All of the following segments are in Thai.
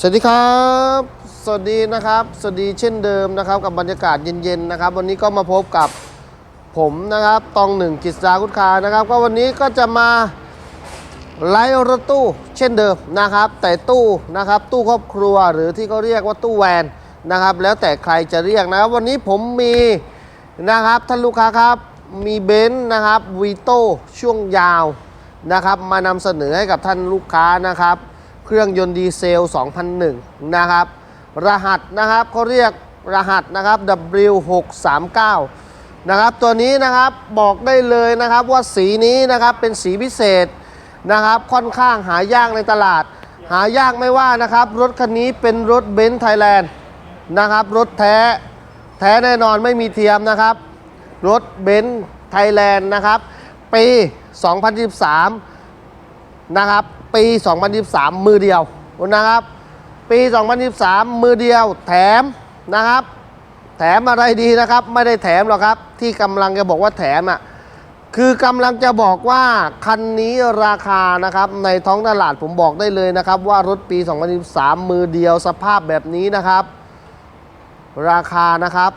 สวัสดีครับ สวัสดีนะครับ สวัสดีเช่นเดิมนะครับ กับบรรยากาศเย็นๆนะครับ วันนี้ก็มาพบกับผมนะครับตองหนึ่งกิจดาคุดคานะครับ ก็วันนี้ก็จะมาไลฟ์รถตู้เช่นเดิมนะครับ แต่ตู้นะครับตู้ครอบครัวหรือที่เขาเรียกว่าตู้แวนนะครับ แล้วแต่ใครจะเรียกนะครับ วันนี้ผมมีนะครับท่านลูกค้าครับมีเบนซ์นะครับวีโต้ช่วงยาวนะครับ มานำเสนอให้กับท่านลูกค้านะครับ เครื่องยนต์ดีเซล 2001 นะครับ รหัสนะครับเขาเรียกรหัสนะครับ W639 นะครับ ตัวนี้นะครับบอกได้เลยนะครับว่าสีนี้นะครับเป็นสีพิเศษนะครับค่อนข้างหายากในตลาด หายากไม่ว่านะครับ รถคันนี้เป็นรถเบนซ์ไทยแลนด์นะครับ รถแท้แท้แน่นอนไม่มีเทียมนะครับ รถเบนซ์ไทยแลนด์นะครับ ปี 2013 นะครับ ปี 2023 มือเดียวนะครับ ปี 2023 มือเดียวแถมนะครับ แถมอะไรดีนะครับ ไม่ได้แถมหรอกครับ ที่กำลังจะบอกว่าแถมอะคือกำลังจะบอกว่าคันนี้ราคานะครับในท้องตลาดผมบอกได้เลยนะครับ ว่ารถปี 2023 มือเดียวสภาพแบบนี้นะครับ ราคานะครับ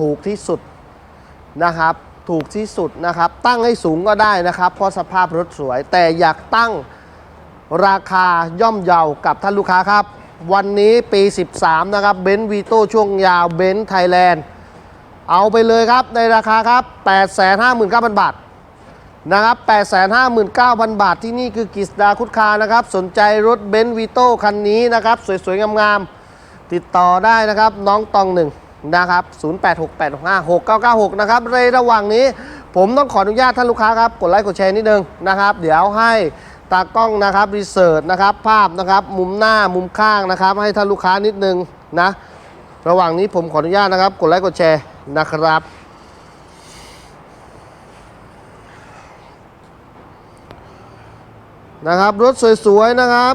ถูกที่สุดนะครับ ถูกที่สุดนะครับ ตั้งให้สูงก็ได้นะครับ เพราะสภาพรถสวย แต่อยากตั้ง ราคาย่อมเยากับท่านลูกค้าครับ วันนี้ปี 13 นะครับเบนซ์วีโต้ช่วงยาวเบนซ์ไทยแลนด์เอาไปเลยครับในราคาครับ 859,000 บาทนะครับ 859,000 บาทที่นี่คือกิสดาคุดคานะครับ สนใจรถเบนซ์วีโต้คันนี้นะครับ สวยๆ งามๆ ติดต่อได้นะครับ น้องตองหนึ่งนะครับ 0868656996 นะครับในระหว่างนี้ผมต้องขออนุญาตท่านลูกค้าครับ กดไลค์กดแชร์นิดนึงนะครับ เดี๋ยวให้ ตากล้องนะครับรีเสิร์ชนะครับ ภาพนะครับ มุมหน้ามุมข้างนะครับ ให้ท่านลูกค้านิดนึงนะ ระหว่างนี้ผมขออนุญาตนะครับ กดไลค์กดแชร์นะครับ นะครับ รถสวยๆนะครับ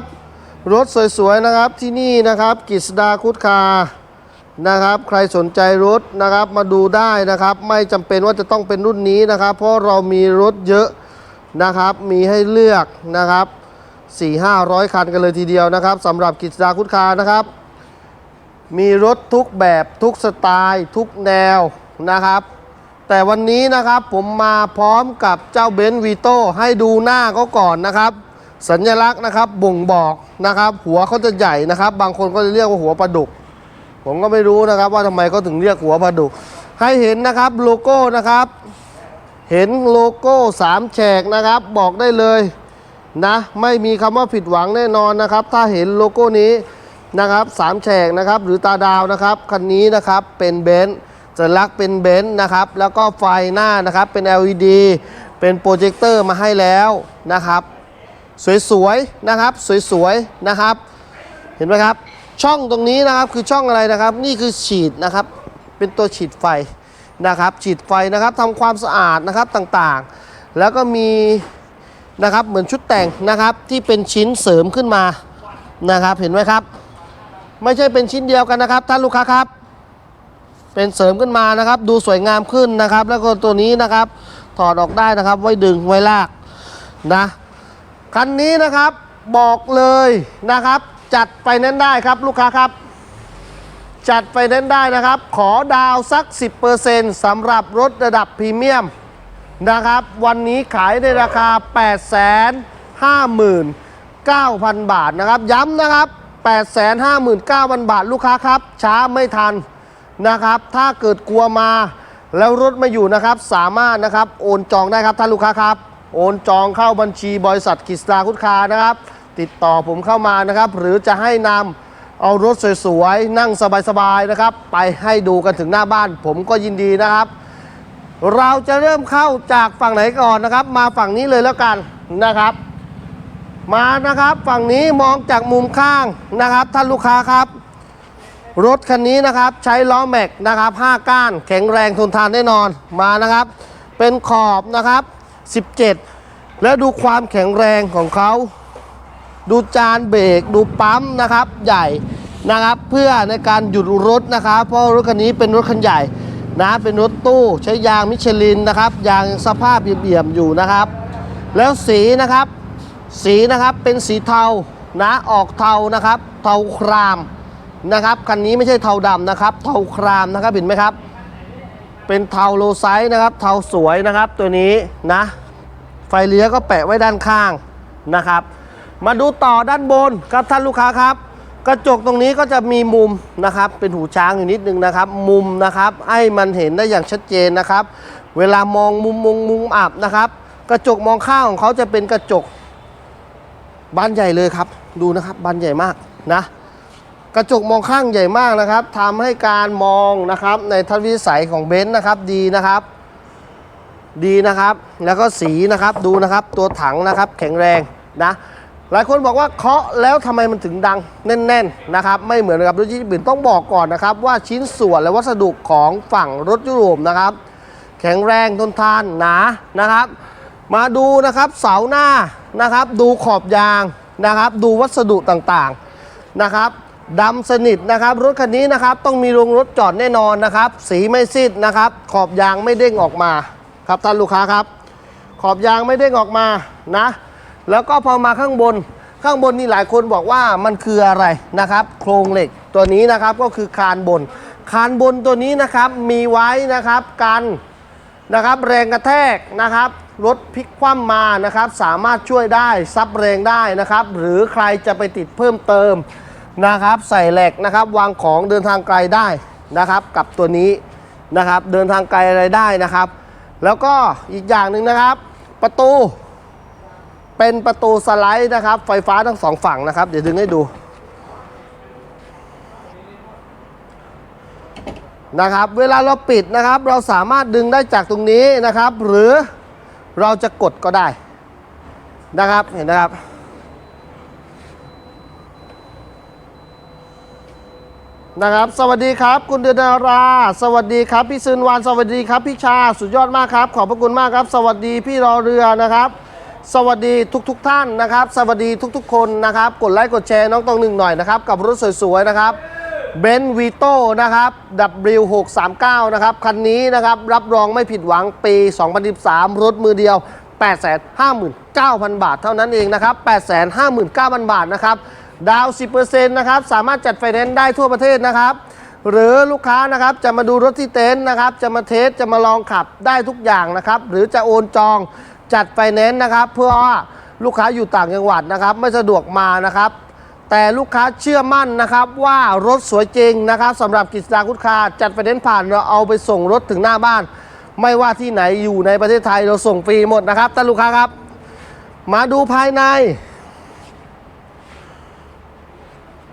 รถสวยๆนะครับที่นี่นะครับกิษดาคุดคานะครับ ใครสนใจรถนะครับมาดูได้นะครับ ไม่จำเป็นว่าจะต้องเป็นรุ่นนี้นะครับ เพราะเรามีรถเยอะ นะครับ มีให้เลือกนะครับ4 5 0 0 คันกันเลยทีเดียวนะครับสำหรับกิษดาคุดคานะครับ มีรถทุกแบบทุกสไตล์ทุกแนวนะครับ แต่วันนี้นะครับผมมาพร้อมกับเจ้าเบนซ์วีโต้ให้ดูหน้าเขาก่อนนะครับ สัญลักษณ์นะครับบ่งบอกนะครับ หัวเขาจะใหญ่นะครับ บางคนก็จะเรียกว่าหัวปลาดุก ผมก็ไม่รู้นะครับว่าทำไมเขาถึงเรียกหัวปลาดุก ให้เห็นนะครับโลโก้นะครับ เห็นโลโก้สามแฉกนะครับ บอกได้เลยนะ ไม่มีคำว่าผิดหวังแน่นอนนะครับ ถ้าเห็นโลโก้นี้นะครับสามแฉกนะครับ หรือตาดาวนะครับคันนี้นะครับเป็นเบนซ์สัญลักเป็นเบนซ์นะครับ แล้วก็ไฟหน้านะครับเป็น LED เป็นโปรเจคเตอร์มาให้แล้วนะครับ สวยๆนะครับ สวยๆนะครับ เห็นไหมครับ ช่องตรงนี้นะครับคือช่องอะไรนะครับ นี่คือฉีดนะครับ เป็นตัวฉีดไฟ นะครับฉีดไฟนะครับทำความสะอาดนะครับต่างๆ แล้วก็มีนะครับเหมือนชุดแต่งนะครับที่เป็นชิ้นเสริมขึ้นมานะครับเห็นไหมครับ ไม่ใช่เป็นชิ้นเดียวกันนะครับ ท่านลูกค้าครับ เป็นเสริมขึ้นมานะครับ ดูสวยงามขึ้นนะครับ แล้วก็ตัวนี้นะครับถอดออกได้นะครับ ไว้ดึงไว้ลากนะคันนี้นะครับบอกเลยนะครับ จัดไปนั้นได้ครับลูกค้าครับ จัดไปนั้นได้นะครับ ขอดาวสัก 10%สำหรับรถระดับพรีเมียมนะครับ วันนี้ขายในราคา 859,000 บาทนะครับ ย้ำนะครับ 859,000 บาทลูกค้าครับ ช้าไม่ทันนะครับ ถ้าเกิดกลัวมาแล้วรถไมาอยู่นะครับ สามารถนะครับ โอนจองได้ครับท่านลูกค้าครับ โอนจองเข้าบัญชีบริษัทกิสตาคุดคานะครับ ติดต่อผมเข้ามานะครับ หรือจะให้นำ เอารถสวยๆ นั่งสบายๆ นะครับ ไปให้ดูกันถึงหน้าบ้านผมก็ยินดีนะครับ เราจะเริ่มเข้าจากฝั่งไหนก่อนนะครับ มาฝั่งนี้เลยแล้วกันนะครับ มานะครับฝั่งนี้มองจากมุมข้างนะครับ ท่านลูกค้าครับ รถคันนี้นะครับใช้ล้อแม็กนะครับ5ก้านแข็งแรงทนทานแน่นอนมานะครับ เป็นขอบนะครับ 17 แล้วดูความแข็งแรงของเขา ดูจานเบรกดูปั๊มนะครับใหญ่นะครับเพื่อในการหยุดรถนะครับ เพราะรถคันนี้เป็นรถคันใหญ่นะเป็นรถตู้ใช้ยางมิชลินนะครับยางสภาพเบี่ยมๆอยู่นะครับ แล้วสีนะครับ สีนะครับเป็นสีเทานะออกเทานะครับ เทาครามนะครับคันนี้ไม่ใช่เทาดำนะครับ เทาครามนะครับเห็นไหมครับ เป็นเทาโลไซส์นะครับ เทาสวยนะครับตัวนี้นะ ไฟเลี้ยวก็แปะไว้ด้านข้างนะครับ มาดูต่อด้านบนครับท่านลูกค้าครับ กระจกตรงนี้ก็จะมีมุมนะครับ เป็นหูช้างอยู่นิดนึงนะครับ มุมนะครับ ให้มันเห็นได้อย่างชัดเจนนะครับ เวลามองมุมมุมมุมอับนะครับ กระจกมองข้างของเขาจะเป็นกระจกบานใหญ่เลยครับ ดูนะครับบานใหญ่มากนะ กระจกมองข้างใหญ่มากนะครับทำให้การมองนะครับ ในทัศนวิสัยของเบนซ์นะครับดีนะครับดีนะครับ แล้วก็สีนะครับดูนะครับ ตัวถังนะครับแข็งแรงนะ หลายคนบอกว่าเคาะแล้วทำไมมันถึงดังแน่นๆนะครับไม่เหมือนกับรถญี่ปุ่นต้องบอกก่อนนะครับ ว่าชิ้นส่วนและวัสดุของฝั่งรถยุโรปนะครับ แข็งแรงทนทานหนานะครับ มาดูนะครับเสาหน้านะครับ ดูขอบยางนะครับ ดูวัสดุต่างๆนะครับดำสนิทนะครับรถคันนี้นะครับต้องมีโรงรถจอดแน่นอนนะครับ สีไม่ซีดนะครับ ขอบยางไม่เด้งออกมาครับท่านลูกค้าครับ ขอบยางไม่เด้งออกมานะ แล้วก็พอมาข้างบน ข้างบนนี่หลายคนบอกว่ามันคืออะไรนะครับ โครงเหล็กตัวนี้นะครับก็คือคานบน คานบนตัวนี้นะครับมีไว้นะครับกันนะครับแรงกระแทกนะครับรถพลิกคว่ำมานะครับ สามารถช่วยได้ซับแรงได้นะครับ หรือใครจะไปติดเพิ่มเติมนะครับ ใส่แหลกนะครับ วางของเดินทางไกลได้นะครับ กับตัวนี้นะครับ เดินทางไกลอะไรได้นะครับ แล้วก็อีกอย่างหนึ่งนะครับ ประตู เป็นประตูสไลด์นะครับ ไฟฟ้าทั้งสองฝั่งนะครับ เดี๋ยวดึงให้ดูนะครับ เวลาเราปิดนะครับ เราสามารถดึงได้จากตรงนี้นะครับ หรือเราจะกดก็ได้นะครับเห็นนะครับนะครับ สวัสดีครับ คุณเดือนดารา สวัสดีครับ พี่ซึนวานสวัสดีครับ พี่ชา สุดยอดมากครับ ขอบพระคุณมากครับ สวัสดีพี่รอเรือนะครับ สวัสดีทุกๆทท่านนะครับ สวัสดีทุกๆ คนนะครับ กดไลค์กดแชร์น้องตองหนึ่งหน่อยนะครับ กับรถสวยๆนะครับเบนซ์วีโต้นะครับ W639 นะครับ คันนี้นะครับ รับรองไม่ผิดหวังปี 2013 รถมือเดียว 859,000 บาทเท่านั้นเองนะครับ 859,000 บาทนะครับ ดาว 10%นะครับ สามารถจัดไฟแนนซ์ได้ทั่วประเทศนะครับหรือลูกค้านะครับจะมาดูรถที่เต็นท์นะครับ จะมาเทสจะมาลองขับได้ทุกอย่างนะครับ หรือจะโอนจอง จัดไฟแนนซ์นะครับ เพื่อว่าลูกค้าอยู่ต่างจังหวัดนะครับ ไม่สะดวกมานะครับ แต่ลูกค้าเชื่อมั่นนะครับว่ารถสวยจริงนะครับสำหรับกิจการคุดคาจัดไฟแนนซ์ผ่านเราเอาไปส่งรถถึงหน้าบ้าน ไม่ว่าที่ไหนอยู่ในประเทศไทยเราส่งฟรีหมดนะครับท่านลูกค้าครับ มาดูภายใน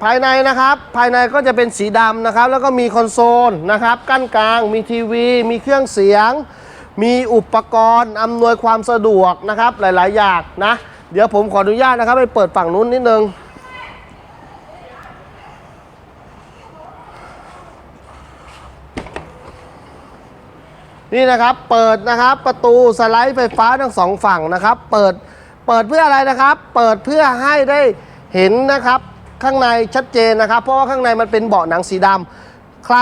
ภายในนะครับ ภายในก็จะเป็นสีดำนะครับ แล้วก็มีคอนโซลนะครับ กั้นกลางมีทีวี มีเครื่องเสียง มีอุปกรณ์อำนวยความสะดวกนะครับหลาย ๆ อย่างนะ เดี๋ยวผมขออนุญาตนะครับไปเปิดฝั่งนู้นนิดนึงนี่นะครับเปิดนะครับประตูสไลด์ไฟฟ้าทั้งสองฝั่งนะครับ เปิดเปิดเพื่ออะไรนะครับ เปิดเพื่อให้ได้เห็นนะครับข้างในชัดเจนนะครับ เพราะว่าข้างในมันเป็นเบาะหนังสีดำใคร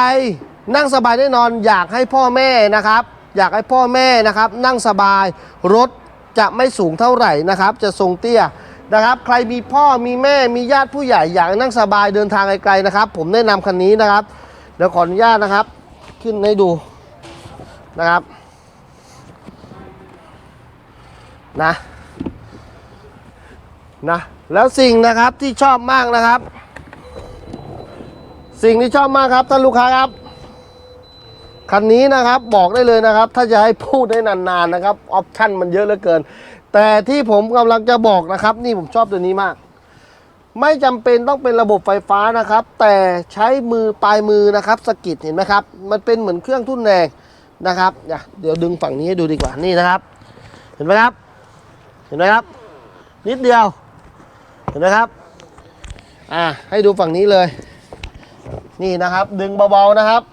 นั่งสบายแน่นอนอยากให้พ่อแม่นะครับ อยากให้พ่อแม่นะครับนั่งสบายรถจะไม่สูงเท่าไหร่นะครับ จะทรงเตี้ยนะครับ ใครมีพ่อมีแม่มีญาติผู้ใหญ่อยากนั่งสบายเดินทางไกลๆนะครับ ผมแนะนำคันนี้นะครับเดี๋ยวขออนุญาตนะครับ ขึ้นให้ดูนะครับนะนะแล้วสิ่งนะครับที่ชอบมากนะครับ สิ่งที่ชอบมากครับท่านลูกค้าครับ คันนี้นะครับบอกได้เลยนะครับ ถ้าจะให้พูดได้นานๆนะครับออปชั่นมันเยอะเหลือเกิน แต่ที่ผมกำลังจะบอกนะครับ นี่ผมชอบตัวนี้มาก ไม่จำเป็นต้องเป็นระบบไฟฟ้านะครับ แต่ใช้มือปลายมือนะครับสกิดเห็นไหมครับ มันเป็นเหมือนเครื่องทุ่นแรงนะครับเดี๋ยวเดี๋ยวดึงฝั่งนี้ให้ดูดีกว่านี่นะครับ เห็นไหมครับ เห็นไหมครับ นิดเดียว เห็นไหมครับอ่าให้ดูฝั่งนี้เลย นี่นะครับ ดึงเบาๆนะครับ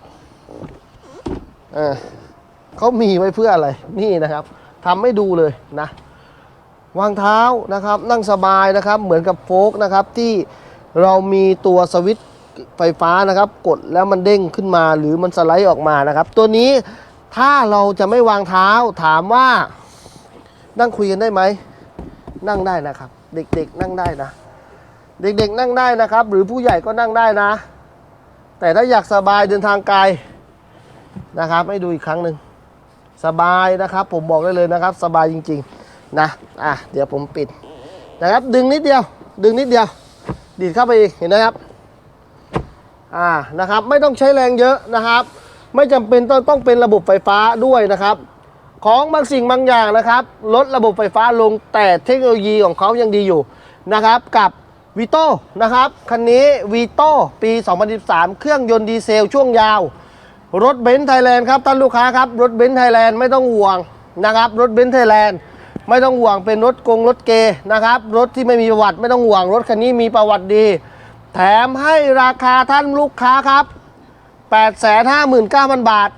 เขามีไว้เพื่ออะไร นี่นะครับทำให้ดูเลยนะวางเท้านะครับนั่งสบายนะครับเหมือนกับโฟกนะครับที่เรามีตัวสวิตช์ไฟฟ้านะครับ กดแล้วมันเด้งขึ้นมาหรือมันสไลด์ออกมานะครับ ตัวนี้ถ้าเราจะไม่วางเท้าถามว่า นั่งคุยกันได้ไหม นั่งได้นะครับ เด็กๆนั่งได้นะ เด็กๆนั่งได้นะครับ หรือผู้ใหญ่ก็นั่งได้นะ แต่ถ้าอยากสบายเดินทางไกล นะครับให้ดูอีกครั้งหนึ่งสบายนะครับ ผมบอกได้เลยนะครับ สบายจริงๆนะอะเดี๋ยวผมปิดนะครับดึงนิดเดียว ดึงนิดเดียว ดีดเข้าไปอีกเห็นไหมครับอ่านะครับไม่ต้องใช้แรงเยอะนะครับ ไม่จำเป็นต้องต้องเป็นระบบไฟฟ้าด้วยนะครับ ของบางสิ่งบางอย่างนะครับลดระบบไฟฟ้าลงแต่เทคโนโลยีของเขายังดีอยู่นะครับกับวีโต้นะครับคันนี้วีโต้ปี 2013 เครื่องยนต์ดีเซลช่วงยาว รถเบนซ์ไทยแลนด์ครับท่านลูกค้าครับรถเบนซ์ไทยแลนด์ไม่ต้องห่วงนะครับรถเบนซ์ไทยแลนด์ไม่ต้องห่วงเป็นรถกงรถเกนะครับรถที่ไม่มีประวัติไม่ต้องห่วงรถคันนี้มีประวัติดี แถมให้ราคาท่านลูกค้าครับ 859,000 บาท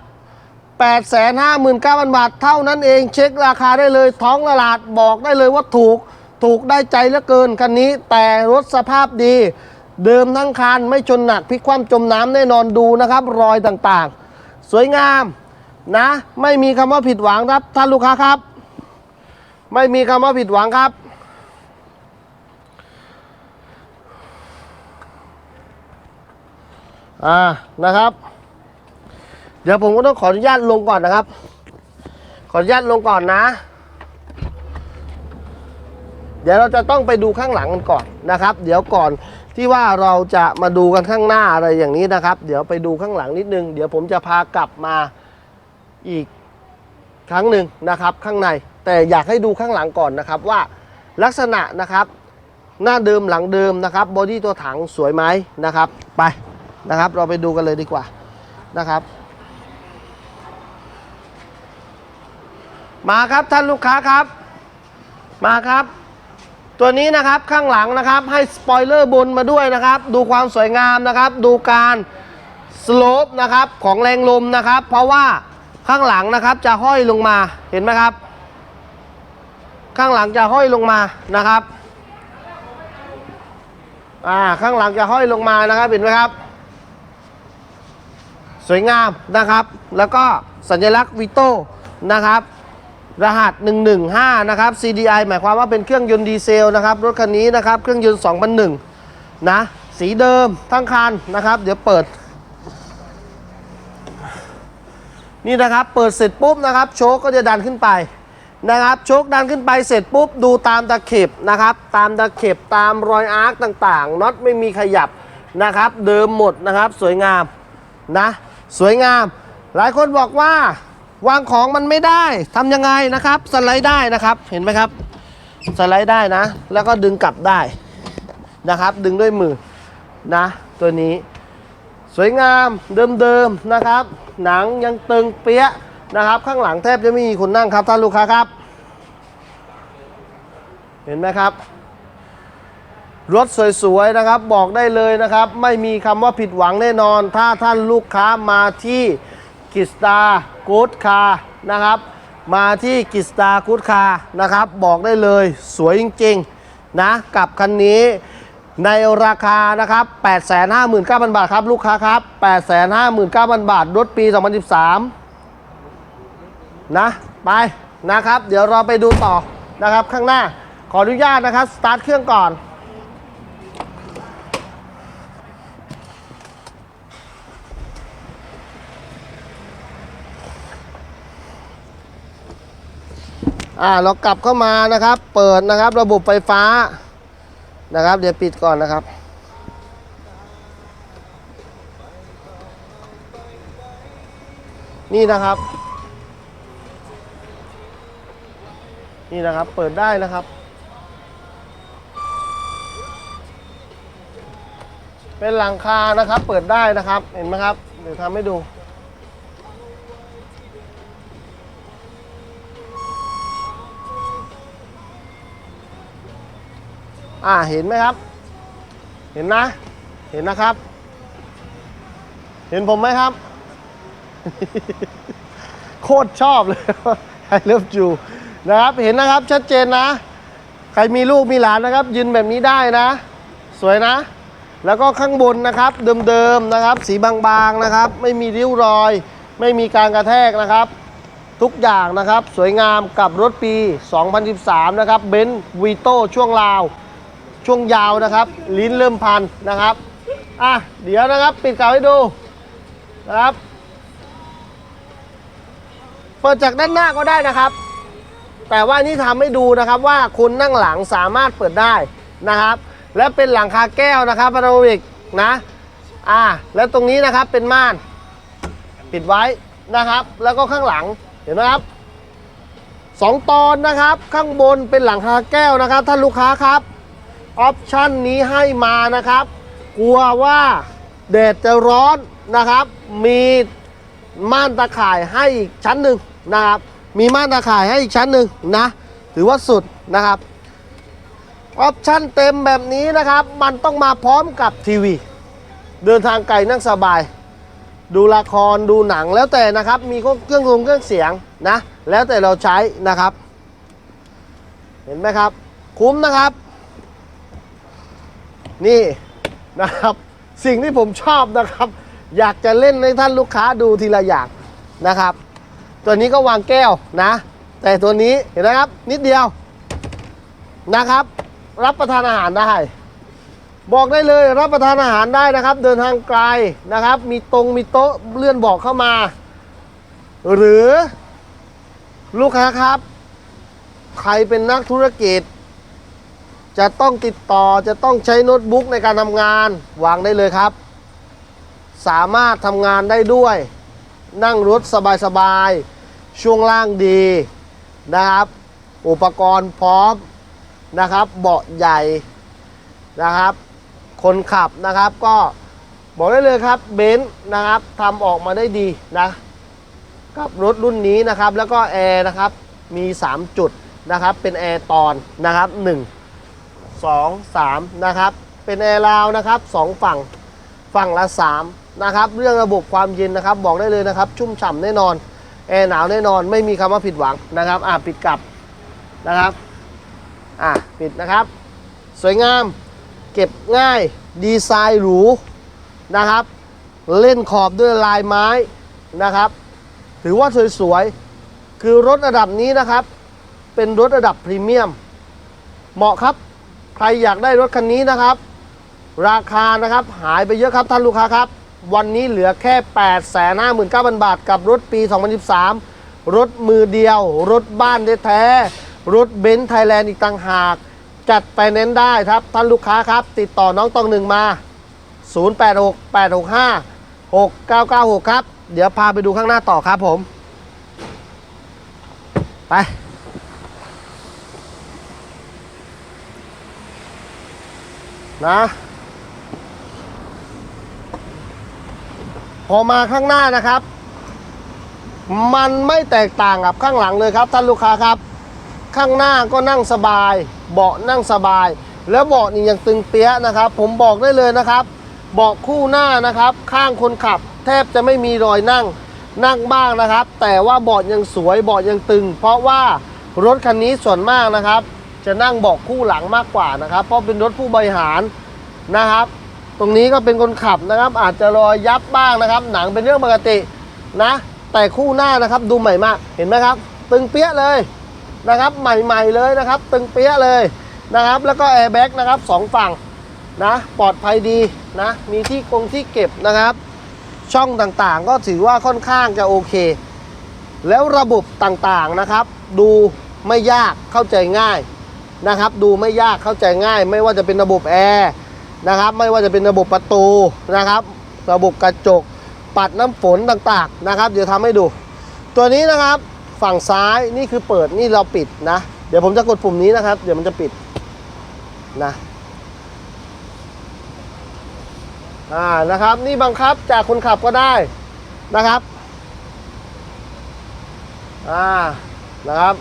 859,000 บาท เท่านั้นเองเช็คราคาได้เลยท้องตลาดบอกได้เลยว่าถูกถูกได้ใจเหลือเกินคันนี้ แต่รถสภาพดี เดิมทั้งคันไม่ชนหนักพลิกคว่ำจมน้ำแน่นอนดูนะครับ รอยต่างๆ สวยงามนะ ไม่มีคำว่าผิดหวังครับท่านลูกค้าครับ ไม่มีคำว่าผิดหวังครับอ่านะครับ เดี๋ยวผมก็ต้องขออนุญาตลงก่อนนะครับ ขออนุญาตลงก่อนนะ เดี๋ยวเราจะต้องไปดูข้างหลังกันก่อนนะครับ เดี๋ยวก่อน ที่ว่าเราจะมาดูกันข้างหน้าอะไรอย่างนี้นะครับ เดี๋ยวไปดูข้างหลังนิดนึง เดี๋ยวผมจะพากลับมาอีกครั้งหนึ่งนะครับข้างใน แต่อยากให้ดูข้างหลังก่อนนะครับว่าลักษณะนะครับ หน้าเดิมหลังเดิมนะครับบอดี้ตัวถังสวยไหมนะครับไปนะครับเราไปดูกันเลยดีกว่านะครับ มาครับท่านลูกค้าครับ มาครับ ตัวนี้นะครับข้างหลังนะครับให้สปอยเลอร์บนมาด้วยนะครับ ดูความสวยงามนะครับ ดูการสโลปนะครับของแรงลมนะครับ เพราะว่าข้างหลังนะครับจะห้อยลงมาเห็นไหมครับ ข้างหลังจะห้อยลงมานะครับอ่าข้างหลังจะห้อยลงมานะครับเห็นไหมครับ สวยงามนะครับ แล้วก็สัญลักษณ์วิโต้นะครับ รหัส 115 นะครับ CDI หมายความว่าเป็นเครื่องยนต์ดีเซลนะครับ รถคันนี้นะครับ เครื่องยนต์2001 นะ สีเดิมทั้งคันนะครับ เดี๋ยวเปิด นี่นะครับ เปิดเสร็จปุ๊บนะครับ โชคก็จะดันขึ้นไปนะครับ โชคดันขึ้นไปเสร็จปุ๊บ ดูตามตะเข็บนะครับ ตามตะเข็บตามรอยอาร์คต่างๆน็อตไม่มีขยับนะครับ เดิมหมดนะครับ สวยงามนะ สวยงาม หลายคนบอกว่า วางของมันไม่ได้ทำยังไงนะครับสไลด์ได้นะครับเห็นไหมครับสไลด์ได้นะ แล้วก็ดึงกลับได้นะครับ ดึงด้วยมือนะ ตัวนี้ สวยงามเดิมๆนะครับ หนังยังตึงเปี้ยนะครับ ข้างหลังแทบจะไม่มีคนนั่งครับท่านลูกค้าครับ เห็นไหมครับ รถสวยๆนะครับบอกได้เลยนะครับ ไม่มีคำว่าผิดหวังแน่นอน ถ้าท่านลูกค้ามาที่ กิสตากูดคานะครับ มาที่กิสตากูดคานะครับ บอกได้เลยสวยจริงๆนะกับคันนี้ในราคานะครับ 859,000 บาทครับ ลูกค้าครับ 859,000 บาท รถปี 2013 นะ ไปนะครับ เดี๋ยวเราไปดูต่อนะครับข้างหน้า ขออนุญาตนะครับ สตาร์ทเครื่องก่อน อ่าเรากลับเข้ามานะครับ เปิดนะครับ ระบบไฟฟ้านะครับ เดี๋ยวปิดก่อนนะครับ นี่นะครับ นี่นะครับเปิดได้นะครับ เป็นหลังคานะครับ เปิดได้นะครับเห็นไหมครับ เดี๋ยวทำให้ดู อ่าเห็นไหมครับ เห็นนะ เห็นนะครับ เห็นผมไหมครับ โคตรชอบเลย I love you นะครับ เห็นนะครับชัดเจนนะ ใครมีลูกมีหลานนะครับ ยืนแบบนี้ได้นะ สวยนะ แล้วก็ข้างบนนะครับ เดิมๆนะครับ สีบางๆนะครับ ไม่มีริ้วรอย ไม่มีการกระแทกนะครับทุกอย่างนะครับ สวยงามกับรถปี 2013 นะครับเบนซ์วีโต้ช่วงลาว ช่วงยาวนะครับ ลิ้นเริ่มพันนะครับอะเดี๋ยวนะครับปิดเก่าให้ดูนะครับ เปิดจากด้านหน้าก็ได้นะครับ แต่ว่านี่ทำให้ดูนะครับว่าคุณนั่งหลังสามารถเปิดได้นะครับ และเป็นหลังคาแก้วนะครับพาราโมลิกนะอ่าแล้วตรงนี้นะครับเป็นม่านปิดไว้นะครับ แล้วก็ข้างหลังเห็นไหมครับสองตอนนะครับ ข้างบนเป็นหลังคาแก้วนะครับท่านลูกค้าครับ ออปชั่นนี้ให้มานะครับ กลัวว่าแดดจะร้อนนะครับ มีม่านตาข่ายให้อีกชั้นหนึ่งนะครับ มีม่านตาข่ายให้อีกชั้นหนึ่งนะ ถือว่าสุดนะครับออปชั่นเต็มแบบนี้นะครับ มันต้องมาพร้อมกับทีวี เดินทางไกลนั่งสบาย ดูละครดูหนังแล้วแต่นะครับ มีเครื่องรงเครื่องเสียงนะ แล้วแต่เราใช้นะครับ เห็นไหมครับ คุ้มนะครับ นี่นะครับ สิ่งที่ผมชอบนะครับ อยากจะเล่นให้ท่านลูกค้าดูทีละอย่างนะครับ ตัวนี้ก็วางแก้วนะ แต่ตัวนี้เห็นไหมครับนิดเดียวนะครับ รับประทานอาหารได้ บอกได้เลยรับประทานอาหารได้นะครับ เดินทางไกลนะครับ มีตรงมีโต๊ะเลื่อนบอกเข้ามา หรือลูกค้าครับ ใครเป็นนักธุรกิจ จะต้องติดต่อจะต้องใช้โน้ตบุ๊กในการทำงานวางได้เลยครับ สามารถทำงานได้ด้วย นั่งรถสบายๆ ช่วงล่างดีนะครับ อุปกรณ์พร้อมนะครับ เบาะใหญ่นะครับ คนขับนะครับก็บอกได้เลยครับเบนซ์นะครับทำออกมาได้ดีนะกับรถรุ่นนี้นะครับแล้วก็แอร์นะครับมี 3 จุดนะครับเป็นแอร์ตอนนะครับ1 2 3 นะครับ เป็นแอร์ราวนะครับ 2 ฝั่งฝั่งละ 3 นะครับ เรื่องระบบความเย็นนะครับ บอกได้เลยนะครับ ชุ่มฉ่ำแน่นอน แอร์หนาวแน่นอน ไม่มีคำว่าผิดหวังนะครับ อะปิดกลับนะครับ อะปิดนะครับ สวยงาม เก็บง่าย ดีไซน์หรูนะครับ เล่นขอบด้วยลายไม้นะครับ ถือว่าสวยๆ คือรถระดับนี้นะครับ เป็นรถระดับพรีเมียม เหมาะครับ ใครอยากได้รถคันนี้นะครับ ราคานะครับหายไปเยอะครับท่านลูกค้าครับ วันนี้เหลือแค่ 8 5 9 0 0 0 บาท กับรถปี 2013 รถมือเดียว รถบ้านแท้ๆรถเบนซ์ไทยแลนด์อีกต่างหาก จัดไปเน้นได้ครับท่านลูกค้าครับ ติดต่อน้องตองหนึ่งมา 086 865 6996 ครับ เดี๋ยวพาไปดูข้างหน้าต่อครับผม ไป นะพอมาข้างหน้านะครับ มันไม่แตกต่างกับข้างหลังเลยครับท่านลูกค้าครับ ข้างหน้าก็นั่งสบาย เบาะนั่งสบาย แล้วเบาะนี่ยังตึงเปี้ยะนะครับ ผมบอกได้เลยนะครับ เบาะคู่หน้านะครับ ข้างคนขับ แทบจะไม่มีรอยนั่งนั่งบ้างนะครับ แต่ว่าเบาะยังสวยเบาะยังตึง เพราะว่ารถคันนี้ส่วนมากนะครับ จะนั่งเบาะคู่หลังมากกว่านะครับ เพราะเป็นรถผู้บริหารนะครับ ตรงนี้ก็เป็นคนขับนะครับ อาจจะรอยยับบ้างนะครับ หนังเป็นเรื่องปกตินะ แต่คู่หน้านะครับดูใหม่มากเห็นไหมครับ ตึงเปี้ยะเลยนะครับ ใหม่ๆเลยนะครับ ตึงเปี้ยะเลยนะครับ แล้วก็แอร์แบ็กนะครับสองฝั่งนะปลอดภัยดีนะมีที่กงที่เก็บนะครับ ช่องต่างๆก็ถือว่าค่อนข้างจะโอเค แล้วระบบต่างๆนะครับ ดูไม่ยากเข้าใจง่าย นะครับ ดูไม่ยากเข้าใจง่าย ไม่ว่าจะเป็นระบบแอร์นะครับ ไม่ว่าจะเป็นระบบประตูนะครับ ระบบกระจก ปัดน้ำฝนต่างๆนะครับ เดี๋ยวทำให้ดู ตัวนี้นะครับฝั่งซ้ายนี่คือเปิดนี่เราปิดนะ เดี๋ยวผมจะกดปุ่มนี้นะครับ เดี๋ยวมันจะปิดนะอ่านะครับ นี่บังคับจากคนขับก็ได้นะครับอ่านะครับ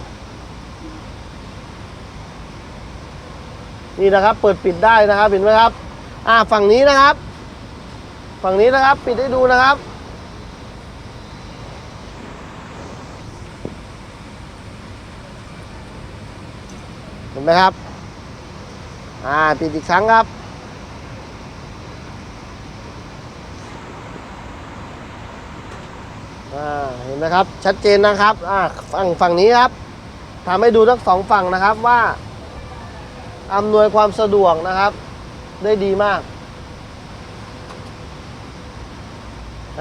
นี่นะครับ เปิดปิดได้นะครับเห็นไหมครับ อ่าฝั่งนี้นะครับ ฝั่งนี้นะครับ ปิดให้ดูนะครับ เห็นไหมครับ อ่าปิดอีกครั้งครับอ่าเห็นไหมครับ ชัดเจนนะครับ อ่าฝั่งฝั่งนี้ครับทำให้ดูทั้งสองฝั่งนะครับว่า อำนวยความสะดวกนะครับ ได้ดีมาก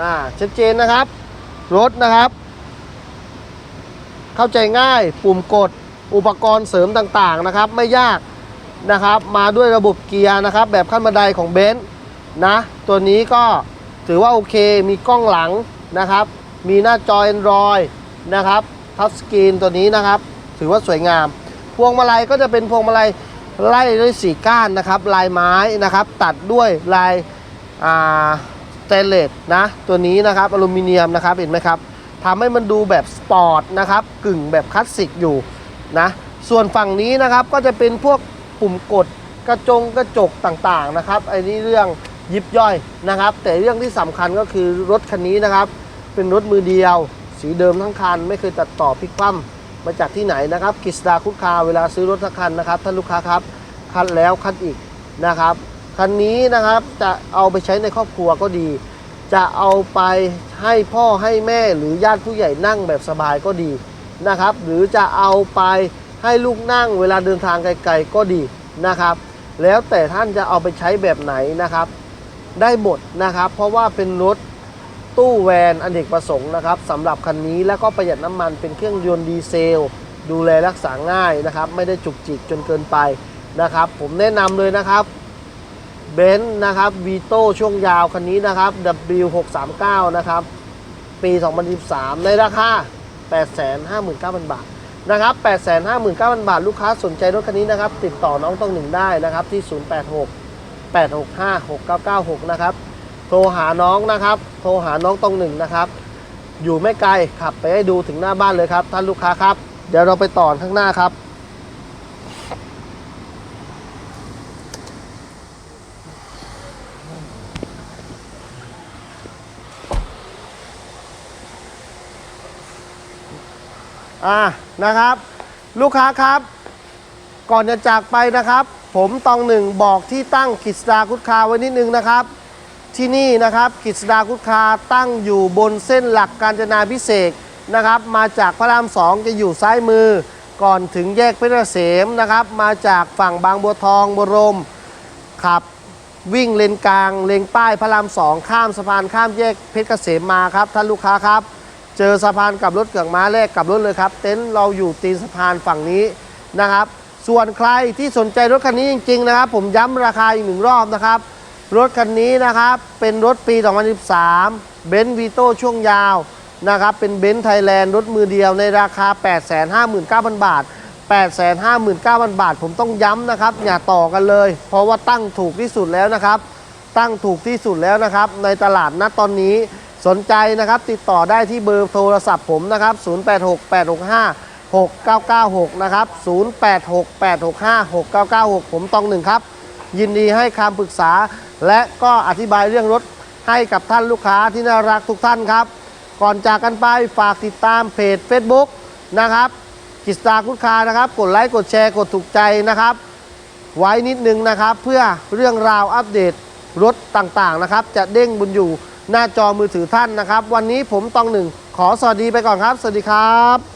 อ่าชัดเจนนะครับ รถนะครับ เข้าใจง่ายปุ่มกดอุปกรณ์เสริมต่างๆนะครับ ไม่ยากนะครับ มาด้วยระบบเกียร์นะครับ แบบขั้นบันไดของเบนซ์นะ ตัวนี้ก็ถือว่าโอเคมีกล้องหลังนะครับ มีหน้าจอ Android นะครับทัชสกรีนตัวนี้นะครับ ถือว่าสวยงาม พวงมาลัยก็จะเป็นพวงมาลัย ไล่ด้วยสีก้านนะครับ ลายไม้นะครับ ตัดด้วยลายสเตนเลสนะ ตัวนี้นะครับอลูมิเนียมนะครับเห็นไหมครับทำให้มันดูแบบสปอร์ตนะครับ กึ่งแบบคลาสสิกอยู่นะ ส่วนฝั่งนี้นะครับก็จะเป็นพวกปุ่มกดกระจงกระจกต่างๆนะครับไอ้นี่เรื่องยิบย่อยนะครับ แต่เรื่องที่สำคัญก็คือรถคันนี้นะครับ เป็นรถมือเดียว สีเดิมทั้งคัน ไม่เคยตัดต่อพลิกคว่ำ มาจากที่ไหนนะครับกิสดาคุดคาเวลาซื้อรถสักคันนะครับท่านลูกค้าครับคันแล้วคันอีกนะครับคันนี้นะครับจะเอาไปใช้ในครอบครัวก็ดี จะเอาไปให้พ่อให้แม่หรือญาติผู้ใหญ่นั่งแบบสบายก็ดีนะครับ หรือจะเอาไปให้ลูกนั่งเวลาเดินทางไกลๆก็ดีนะครับ แล้วแต่ท่านจะเอาไปใช้แบบไหนนะครับ ได้หมดนะครับ เพราะว่าเป็นรถ ตู้แวนอเนกประสงค์นะครับสำหรับคันนี้แล้วก็ประหยัดน้ำมันเป็นเครื่องยนต์ดีเซล ดูแลรักษาง่ายนะครับ ไม่ได้จุกจิกจนเกินไปนะครับ ผมแนะนำเลยนะครับเบนซ์นะครับวีโต้ช่วงยาวคันนี้นะครับ W639 นะครับ ปี 2013 ในราคา 859,000 บาทนะครับ 859,000 บาท ลูกค้าสนใจรถคันนี้นะครับ ติดต่อน้องต้องหนึ่งได้นะครับที่ 086 865 6996 นะครับ โทรหาน้องนะครับ โทรหาน้องตรงหนึ่งนะครับ อยู่ไม่ไกลขับไปให้ดูถึงหน้าบ้านเลยครับ ท่านลูกค้าครับ เดี๋ยวเราไปต่อข้างหน้าครับ อ่านะครับ ลูกค้าครับ ก่อนจะจากไปนะครับ ผมตองหนึ่งบอกที่ตั้งกิจดาคุดคาไว้นิดนึงนะครับ ที่นี่นะครับกิจดาคุดคาตั้งอยู่บนเส้นหลักการจนาพิเศษนะครับ มาจากพระรามสองจะอยู่ซ้ายมือ ก่อนถึงแยกเพชรเกษมนะครับ มาจากฝั่งบางบัวทองบรมขับวิ่งเลนกลาง เลนป้ายพระรามสองข้ามสะพานข้ามแยกเพชรเกษมมาครับท่านลูกค้าครับ เจอสะพานกับรถเกือกม้าแรกกับรถเลยครับ เต็นท์เราอยู่ตีนสะพานฝั่งนี้นะครับ ส่วนใครที่สนใจรถคันนี้จริง ๆ นะครับ ผมย้ำราคาอีกหนึ่งรอบนะครับ รถคันนี้นะครับเป็นรถปี 2013 เบนซ์วีโต้ช่วงยาวนะครับเป็นเบนซ์ไทยแลนด์รถมือเดียวในราคา 859,000 บาท 859,000 บาท ผมต้องย้ำนะครับ อย่าต่อกันเลย เพราะว่าตั้งถูกที่สุดแล้วนะครับ ตั้งถูกที่สุดแล้วนะครับ ในตลาดณตอนนี้สนใจนะครับ ติดต่อได้ที่เบอร์โทรศัพท์ผมนะครับ 0868656996 นะครับ 0868656996 ผมตองหนึ่งครับ ยินดีให้คำปรึกษา และก็อธิบายเรื่องรถให้กับท่านลูกค้าที่น่ารักทุกท่านครับ ก่อนจากกันไปฝากติดตามเพจ Facebook นะครับกิสตาคุดคานะครับ กดไลค์กดแชร์กดถูกใจนะครับ ไว้นิดนึงนะครับ เพื่อเรื่องราวอัปเดตรถต่างๆนะครับ จะเด้งบนอยู่หน้าจอมือถือท่านนะครับ วันนี้ผมตองหนึ่งขอสวัสดีไปก่อนครับ สวัสดีครับ